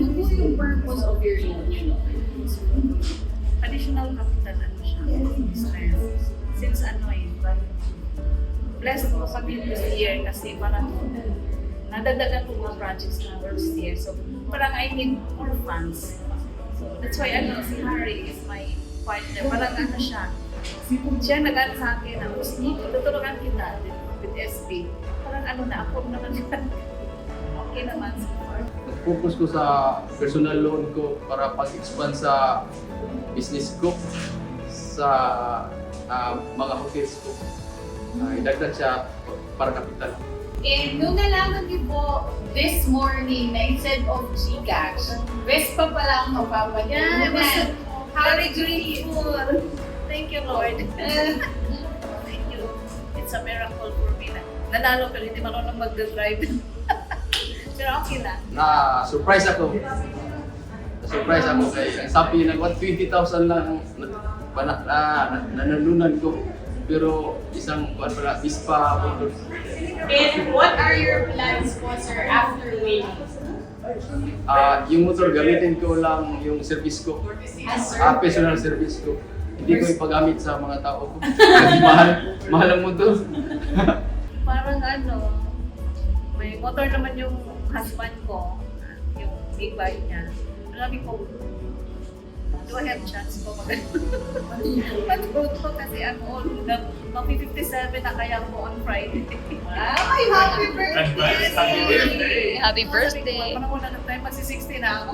yung purpose of your loan? additional capital ano siya, strength. Since ano eh, blessed po kami this year kasi parang nadagdagan po mga projects na first year. So parang I need more funds. So that's why ano, si Harry is my partner. Parang ano siya, siya nag-ano sa akin na, "Oh, sige, tutulungan kita with SB. Parang ano na, ako naman okay naman so far. Focus ko sa personal loan ko para pag-expand sa business ko sa ah, mga hotels ko. Uh, idagdag siya para kapital. And nung nalaman niyo po this morning na instead of Gcash, Vespa pala ang Yeah, I was mapapagunan. very grateful. Thank you, Lord. Thank you. It's a miracle for me na nanalo pero hindi marunong mag-drive. Pero okay lang. Na-surprise ako. Na-surprise ako kay ang sabi ng 120,000 lang na, na, na, nanalunan ko. Pero isang kuan pala, ispa motor. And what are your plans po, sir, after winning? Ah, yung motor gamitin ko lang yung service ko. As sir? Ah, personal service ko. Hindi ko ipagamit sa mga tao ko. Kasi mahal, mahal ang motor. Parang ano, motor naman yung husband ko, yung big bike niya. Sabi ko, do I have chance ko mag mag-road ko kasi I'm old. Mag-57 na kaya ko on Friday. Ay, happy Advance happy birthday. Happy Sabi ko, birthday. Wala na tayo, magsi-60 na ako.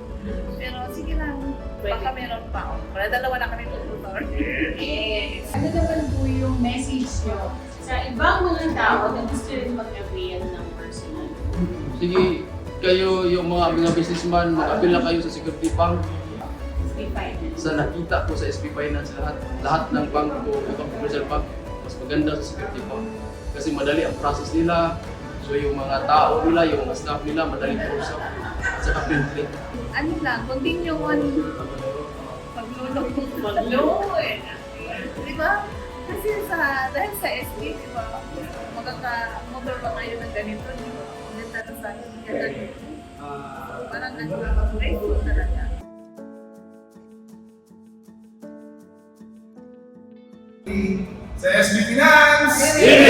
Pero sige lang, baka meron pa ako. Para dalawa na kami tutor. Yes. Ano naman po yung message nyo sa ibang mga tao na gusto rin kayo yung mga mga businessman, mag-apil na kayo sa Security Bank. Stay finance. Sa nakita ko sa SB Finance lahat, lahat ng bangko, ibang commercial bank, mas maganda sa Security Bank. Kasi madali ang process nila. So yung mga tao nila, yung mga staff nila, madali kausap. At saka friendly. Ano lang, continue on paglulog ng paglo eh. Di ba? Kasi sa, dahil sa SB, di ba, magkaka-motor ba kayo ng ganito, di ba? Na sa ganda dito. Parang ano, grateful talaga. sa SB Finance! Yeah!